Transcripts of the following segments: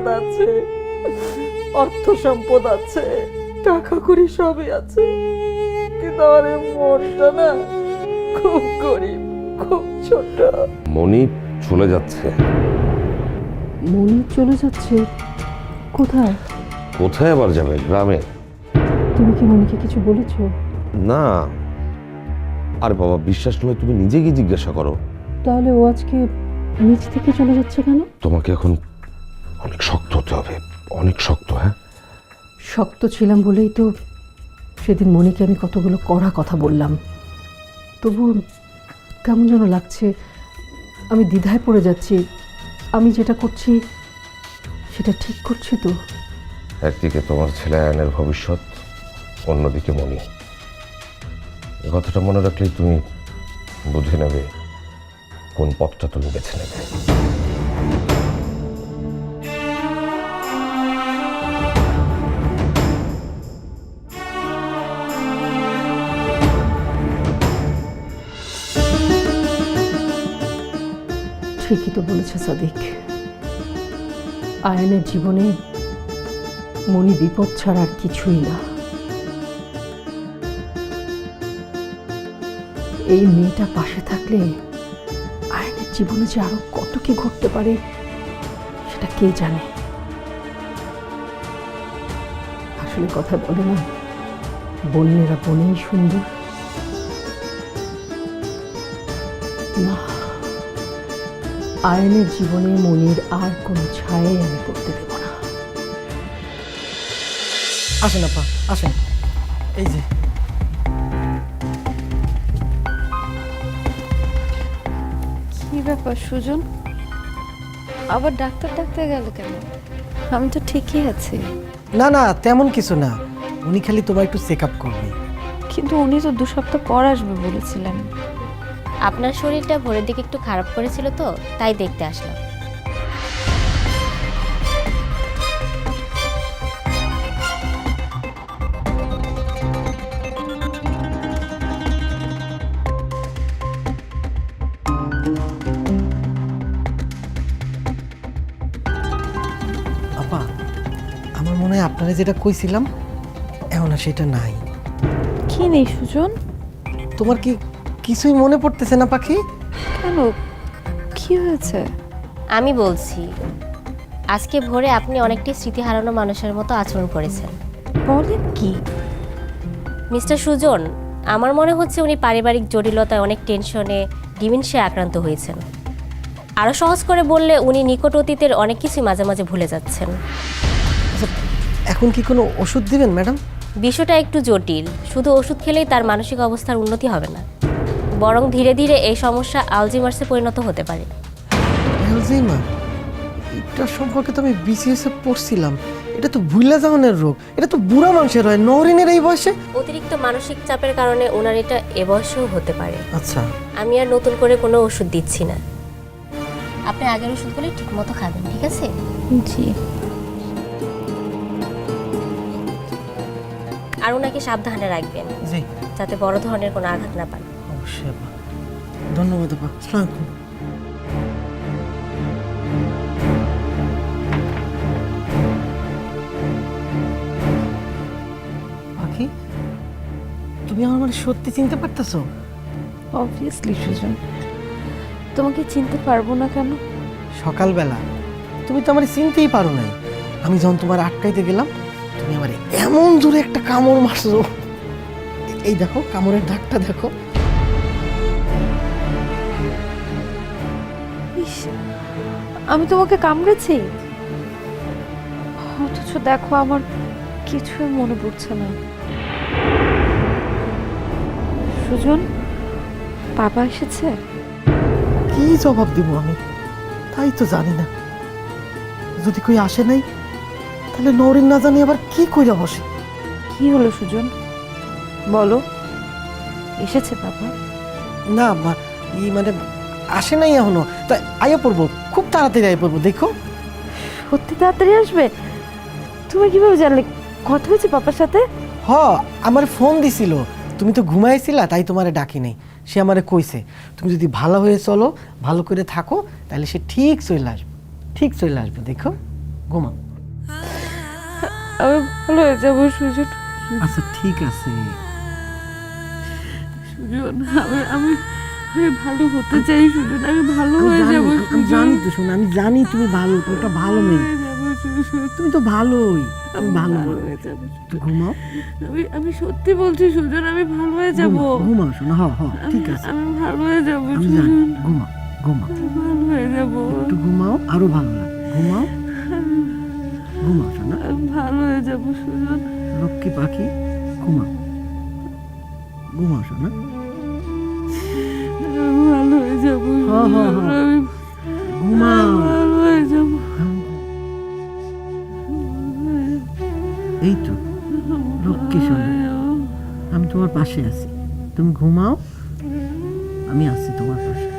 বংশমর্যাদা আছে অর্থ সম্পদ আছে টাকা করি সবই আছে। কিন্তু আমার এই মনটা না খুব গরিব খুব ছোট। মনি চলে যাচ্ছে। মনি চলে যাচ্ছে? কোথায়? কোথায় আবার যাবে? গ্রামে? তুমি কি মনিকে কিছু বলেছ? না। আরে বাবা বিশ্বাস নয় তুমি নিজে গিয়ে জিজ্ঞাসা করো। তাহলে ও আজকে নিচ থেকে চলে যাচ্ছে কেন? তোমাকে এখন অনেক শক্ত হতে হবে। অনেক শক্ত হ্যাঁ? শক্ত ছিলাম বলেই তো সেদিন মনিকে আমি কতগুলো কড়া কথা বললাম। তবু কেমন যেন লাগছে আমি দ্বিধায় পড়ে যাচ্ছি। আমি যেটা করছি সেটা ঠিক করছি তো? একদিকে তোমার ছেলে আয়নের ভবিষ্যৎ অন্যদিকে মনি। এ কথাটা মনে রাখলেই তুমি বুঝে নেবে কোন পথটা তুমি বেছে নেবে। ঠিকই তো বলেছে সাদিক। আয়নের জীবনে মনি বিপদ ছাড়া আর কিছুই না। এই মেয়েটা পাশে থাকলে আয়নের জীবনে যে আরও কত কি ঘটতে পারে, সেটা কে জানে? আসলে কথা বলে না, বন্যেরা বনেই সুন্দর। আয়নের জীবনে মনির আর কোনো ছায়াই আমি করতে দেব না। আসেন আপা আসেন। এই যে। কি ব্যাপার সুজন? আবার ডাক্তার ডাক্তার গেল কেন? আমি তো ঠিকই আছি। না না তেমন কিছু না। উনি খালি তোমার একটু চেক আপ করবে। কিন্তু উনি তো দু সপ্তাহ পর আসবে বলেছিলেন। আপনার শরীরটা ভোরের দিকে একটু খারাপ করেছিল তো তাই দেখতে আসলাম। আপা আমার মনে হয় আপনারা যেটা কইছিলাম এখন আর সেটা নাই। কি নেই সুজন? তোমার কি কিছুই মনে পড়তেছে না পাখি। কেন? কি হয়েছে? আমি বলছি আজকে ভোরে আপনি অনেকটি স্মৃতি হারানো মানুষের মতো আচরণ করেছেন। বলেন কি? মিস্টার সুজন আমার মনে হচ্ছে উনি পারিবারিক জটিলতায় অনেক টেনশনে ডিমেনশিয়া আক্রান্ত হয়েছেন। আরও সহজ করে বললে উনি নিকট অতীতের অনেক কিছুই মাঝে মাঝে ভুলে যাচ্ছেন। আচ্ছা এখন কি কোনো ওষুধ দিবেন ম্যাডাম? বিষয়টা একটু জটিল। শুধু ওষুধ খেলেই তার মানসিক অবস্থার উন্নতি হবে না। বরং ধীরে ধীরে এই সমস্যা আলজিমার্সে পরিণত হতে পারে। অ্যালজাইমার এটা সম্পর্কে তো আমি বিসিএস এ পড়ছিলাম। এটা তো ভুলা যাওয়ানের রোগ। এটা তো বুড়া মানুষের হয় নরিনের এই বয়সে? অতিরিক্ত মানসিক চাপের কারণে ওনার এটা এবয়সেও হতে পারে। আচ্ছা। আমি আর নতুন করে কোনো ওষুধ দিচ্ছি না। আপনি আগের ওষুধগুলি ঠিক মতো খাবেন ঠিক আছে? জি। আর ওনাকে সাবধানে রাখবেন। জি। যাতে বড় ধরনের কোনো আঘাত না পান। অবশ্যই আপা। ধন্যবাদ আপা পাখি তুমি আমার মানে সত্যি চিনতে পারতেছো? অবভিয়াসলি সুজন। তোমাকে চিনতে পারব না কেন? সকালবেলা তুমি তো আমার চিনতেই পারো নাই। আমি যখন তোমার আটকাইতে গেলাম তুমি আমার এমন জোরে একটা কামড় মারছো। এই দেখো কামড়ের দাগটা দেখো। আমি তোমাকে কামড়েছি? অথচ দেখো আমার কিছুই মনে পড়ছে না। সুজন বাবা এসেছে? কি জবাব দিব আমি? তাই তো জানি না। যদি কই আসে নাই তাহলে নরিন না জানি আবার কি কইরা বসে। কি হলো সুজন? বলো। এসেছে বাবা? না মা ই মানে আসে নাই এখনও। তাই আইয়া পড়ব। খুব তাড়াতাড়ি আইয়া পড়ব দেখো। সত্যি তাড়াতাড়ি আসবে? তুমি কীভাবে জানলে? কথা হয়েছে পাপার সাথে? হ আমার ফোন দিছিল। তুমি তো ঘুমাইছিলা তাই তোমারে ডাকি নাই। সে আমারে কইছে তুমি যদি ভালো হয়ে চলো ভালো করে থাকো তাহলে সে ঠিক চলে আসবে। ঠিক চলে আসবে দেখো। ঘুমাও। আমি ভালো হয়ে যাব সুজন। আচ্ছা ঠিক আছে। সুজন আমি আমি ভালো হতে চাই সুজন আমি ভালো হয়ে যাব আমি- জানি তো শোনো আমি জানি তুমি ভালো তুমি একটা ভালো মেয়ে। হয়ে তুমি তো ভালোই আমি ভালো হয়ে যাব ঘুমাও। আমি আমি সত্যি বলছি সুজন আমি ভালো হয়ে যাব। ঘুমাও, শোনো হ হ ঠিক আছে। আমি ভালো হয়ে যাব জানি সুজন ঘুমাও। ঘুমাও ভালো হয়ে যাব। একটু ঘুমাও আরও ভালো লাগে। ঘুমাও। ঘুমাও শোনো। ভালো হয়ে যাব সুজন লক্ষ্মী পাখি ঘুমাও। ঘুমাও শোনো। হয়ে এই তো আমি তোমার পাশে আছি। তুমি ঘুমাও আমি আছি তোমার পাশে।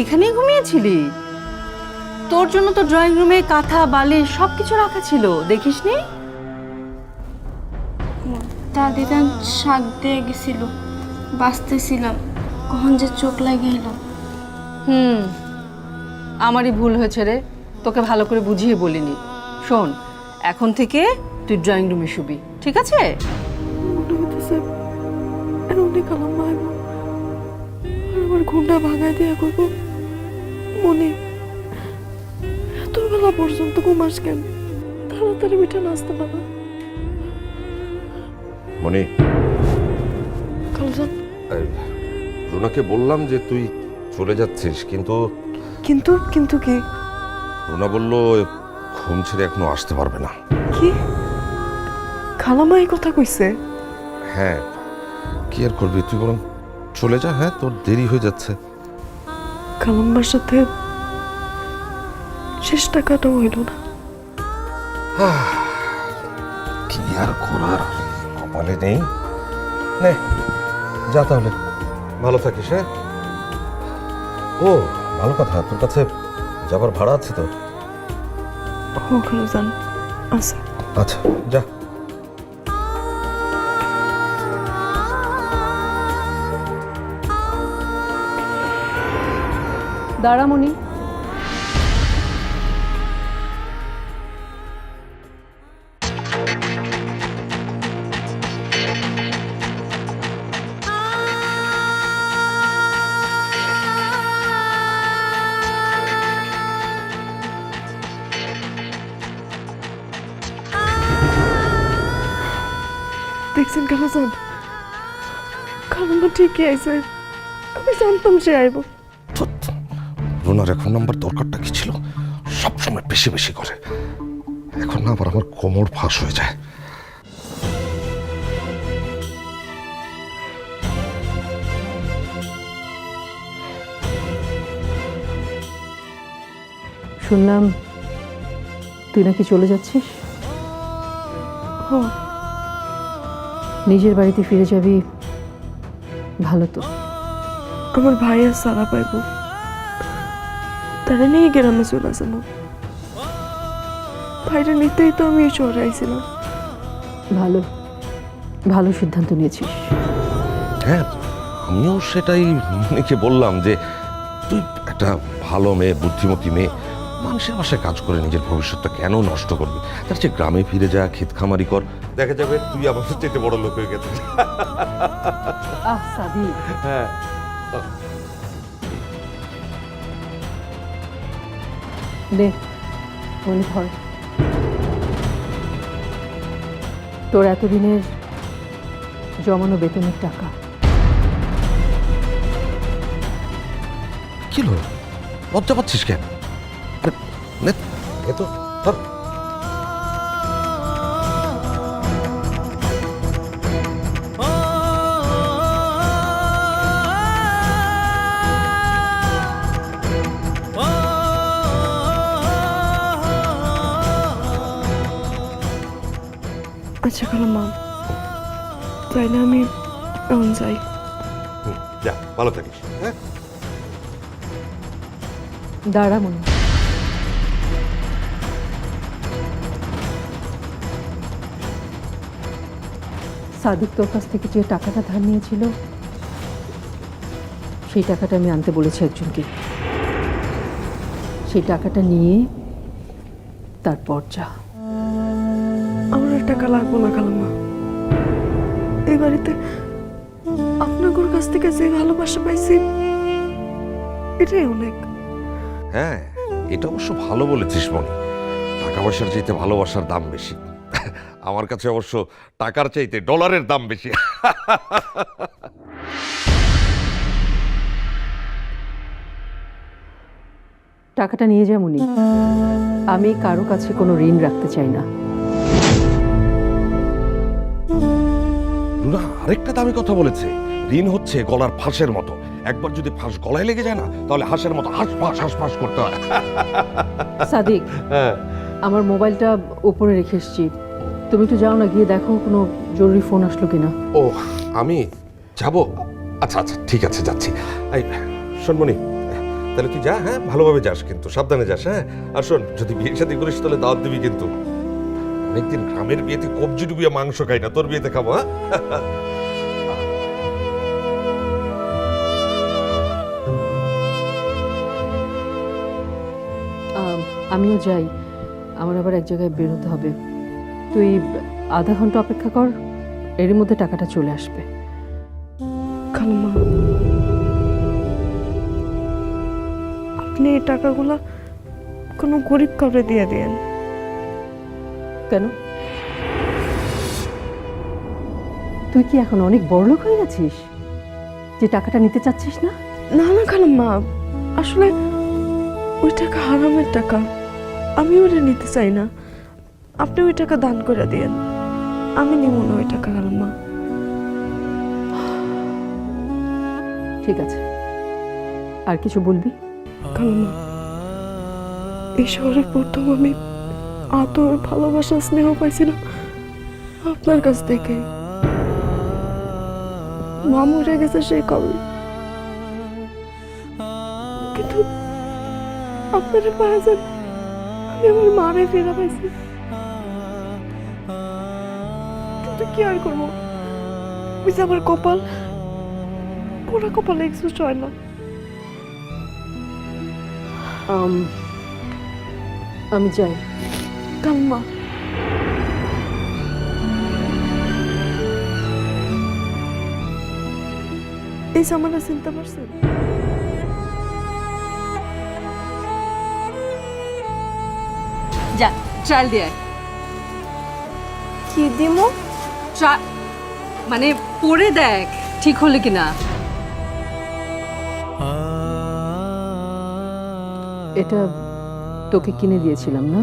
এখানেই ঘুমিয়েছিলি? তোর জন্য তো ড্রয়িং রুমে কাঁথা বালিশ সব কিছু রাখা ছিল দেখিসনি? দাদিদান শাক দিয়ে গেছিল বাঁচতেছিলাম কখন যে চোখ লাগে এলাম হুম আমারই ভুল হয়েছে রে তোকে ভালো করে বুঝিয়ে বলিনি। শোন এখন থেকে তুই ড্রয়িং রুমে শুবি ঠিক আছে? আমার ঘুমটা ভাঙায় দেয়া করব। মনে। এত বেলা পর্যন্ত ঘুমাস কেন? তাড়াতাড়ি মিঠে নাচতে বাবা মনি। কালজান। রুনাকে বললাম যে তুই চলে যাচ্ছিস কিন্তু কিন্তু কিন্তু কি? রুনা বলল ঘুম ছেড়ে এখনও আসতে পারবে না। কি? খালামা এই কথা কইছে? হ্যাঁ কি আর করবি? তুই বরং চলে যা হ্যাঁ তোর দেরি হয়ে যাচ্ছে। সাথে শেষ টাকাটাও হইল না। কি আর করার? নেই। নে যা তাহলে। ভালো থাকিস হ্যাঁ? ও ভালো কথা। তোর কাছে যাবার ভাড়া আছে তো? আছে। আচ্ছা যা। দাঁড়ামণি দেখছেন খালাজান খালাম্মা ঠিকই আইছে আমি জানতাম সে আইব ধুৎ, রুনার এখন নাম্বার দরকারটা কি ছিল? সবসময় বেশি বেশি করে। এখন না আবার আমার কোমর ফাঁস হয়ে যায়। শুনলাম তুই নাকি চলে যাচ্ছিস? নিজের বাড়িতে ফিরে যাবি ভালো তো। আমার ভাই আর সারা পাইব তারা নিয়ে গ্রামে চলে যাব ভাইটা নিতেই তো আমি এই শহরে আইছিলাম। ভালো। ভালো সিদ্ধান্ত নিয়েছিস। হ্যাঁ আমিও সেটাই মনিকে বললাম যে তুই একটা ভালো মেয়ে বুদ্ধিমতী মেয়ে মানুষের বাসায় কাজ করে নিজের ভবিষ্যৎটা কেন নষ্ট করবি? তার চেয়ে গ্রামে ফিরে যা ক্ষেত খামারি কর। দেখা যাবে তুই আমার চেয়ে বড় লোক হয়ে গেছিস। হ্যাঁ। দে, মনে ধর তোর এতদিনের জমানো বেতনের টাকা। কি হলো? লজ্জা পাচ্ছিস কেন? এ তো, ধর। আচ্ছা তাই না আমি এখন যাই। যা ভালো থাকিস। হ্যাঁ? দাঁড়া মনি। সাদিক তোর কাছ থেকে যে টাকাটা ধার নিয়েছিল সেই টাকাটা আমি আনতে বলেছি একজনকে। সেই টাকাটা নিয়ে তারপর যা। টাকা লাগবো না খালাম্মা। এই বাড়িতে আপনার কাছ থেকে যে ভালোবাসা পাইছি এটাই অনেক। হ্যাঁ এটা অবশ্য ভালো বলেছিস মনি। টাকা পয়সার চাইতে ভালোবাসার দাম বেশি। আমার কাছে অবশ্য টাকার চাইতে ডলারের দাম বেশি। টাকাটা নিয়ে যা মনি। আমি কারও কাছে কোনো ঋণ রাখতে চাই না। রুনা আরেকটা দামি কথা বলেছে। ঋণ হচ্ছে গলার ফাঁসের মতো। একবার যদি ফাঁস গলায় লেগে যায় না তাহলে হাঁসের মতো হাঁস ফাঁস হাঁস ফাঁস করতে হয়। সাদিক হ্যাঁ। আমার মোবাইলটা উপরে রেখে এসছি। তুমি একটু যাও না গিয়ে দেখো কোনো জরুরি ফোন আসলো কিনা। ও আমি? যাব? আচ্ছা আচ্ছা ঠিক আছে যাচ্ছি। এই শোনমণি তাহলে তুই যা হ্যাঁ? ভালোভাবে যাস কিন্তু সাবধানে যাস হ্যাঁ? আর শোন যদি বিয়ে শাদী করিস তাহলে দাওয়াত দিবি কিন্তু। অনেকদিন গ্রামের বিয়েতে কবজি ডুবিয়ে মাংস খাই না তোর বিয়েতে খাব হ্যাঁ? আমিও যাই। আমার আবার এক জায়গায় বেরোতে হবে। তুই আধা ঘণ্টা অপেক্ষা কর এরই মধ্যে টাকাটা চলে আসবে। আপনি এই টাকাগুলা কোনো গরিব কাউরে দিয়ে দেন কেন? তুই কি এখন অনেক বড়লোক হয়ে গেছিস? যে টাকাটা নিতে চাচ্ছিস না? না না খালাম্মা আসলে ওই টাকা হারামের টাকা। আমি ওটা নিতে চাই না। আপনি ওই টাকা দান করে দিয়েন। আমি নিব না ওই টাকা খালাম্মা। ঠিক আছে। আর কিছু বলবি? খালাম্মা এই শহরে প্রথম আমি আদর ভালোবাসা স্নেহ পাইছিলাম আপনার কাছ থেকে। মা মরে গেছে সেই কবে। কিন্তু আপনার পায়ে যান আমি আমার মারে ফেরা পাইছি। কিন্তু কি আর করব? ওই আমার কপাল পুরা কপালে এক্সুস হয় না। আম, আমি যাই কাম্মা এই চিনতে পারছেন যা ট্রায়াল দিয়ে। কি দিমো? মানে পড়ে দেখ ঠিক হলে কিনা। এটা তোকে কিনে দিয়েছিলাম না?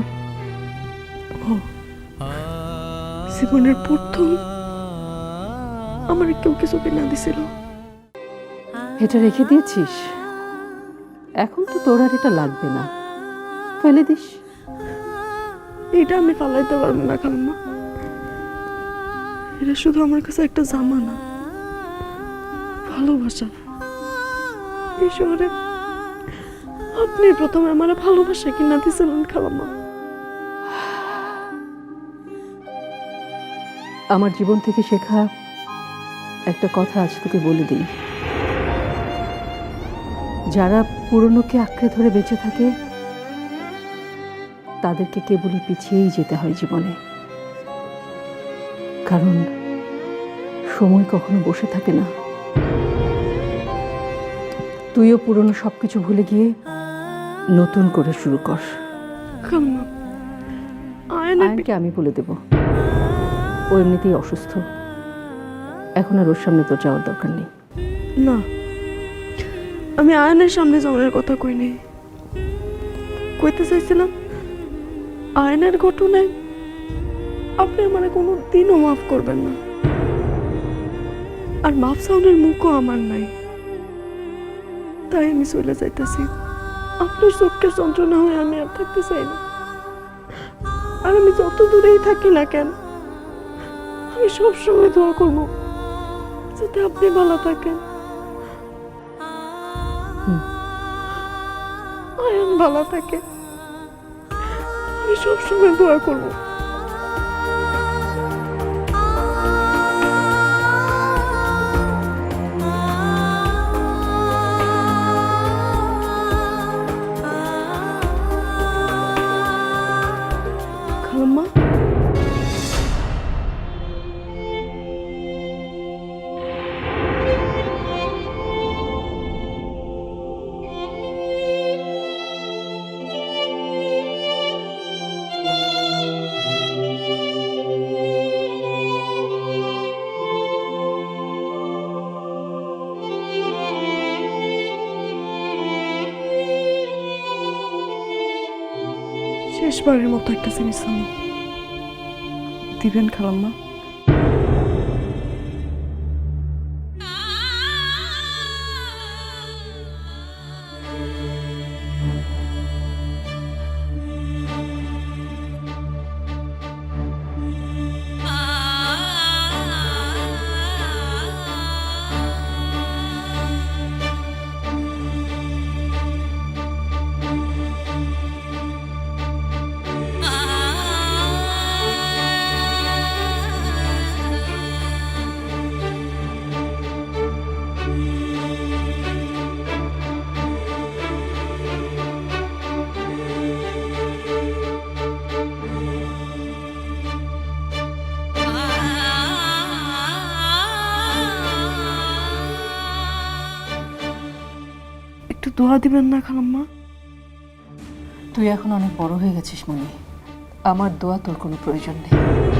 জীবনের প্রথম আমার কেউ কিছু কিনা দিছিল। এটা রেখে দিয়েছিস? এখন তো তোর আর এটা লাগবে না। ফেলে দিস। এটা আমি পালাইতে পারব না কাম্মা এটা শুধু আমার কাছে একটা জামা না ভালোবাসা। এই শহরে আপনি প্রথমে আমার ভালোবাসা কিনা দিয়েছিলেন খালাম্মা। আমার জীবন থেকে শেখা একটা কথা আজ তোকে বলে দিই। যারা পুরনোকে আঁকড়ে ধরে বেঁচে থাকে তাদেরকে কেবলই পিছিয়েই যেতে হয় জীবনে। কারণ সময় কখনো বসে থাকে না। তুইও পুরনো সব কিছু ভুলে গিয়ে নতুন করে শুরু কর। আয়নকে আমি বলে দেব। ও এমনিতেই অসুস্থ। এখন আর ওর সামনে তোর যাওয়ার দরকার নেই। না। আমি আয়নের সামনে যাওয়ার কথা কই নাই। কইতে চাইছিলাম, আয়নের ঘটনায় আপনি আমার কোনো দিনও মাফ করবেন না। আর মাফ সাউনের মুখও আমার নাই। তাই আমি চলে যাইতেছি। আপনার চোখের যন্ত্রণা হয়ে আমি আর থাকতে চাই না। আর আমি যত দূরেই থাকি না কেন আমি সবসময় দোয়া করব যাতে আপনি ভালো থাকেন। আয়ান ভালো থাকে। আমি সব সময় দোয়া করব। শেষবারের মতো একটা জিনিস আমি দিবেন খালাম্মা দোয়া দিবেন না, খালাম্মা? তুই এখন অনেক বড় হয়ে গেছিস মনি। আমার দোয়া তোর কোনো প্রয়োজন নেই।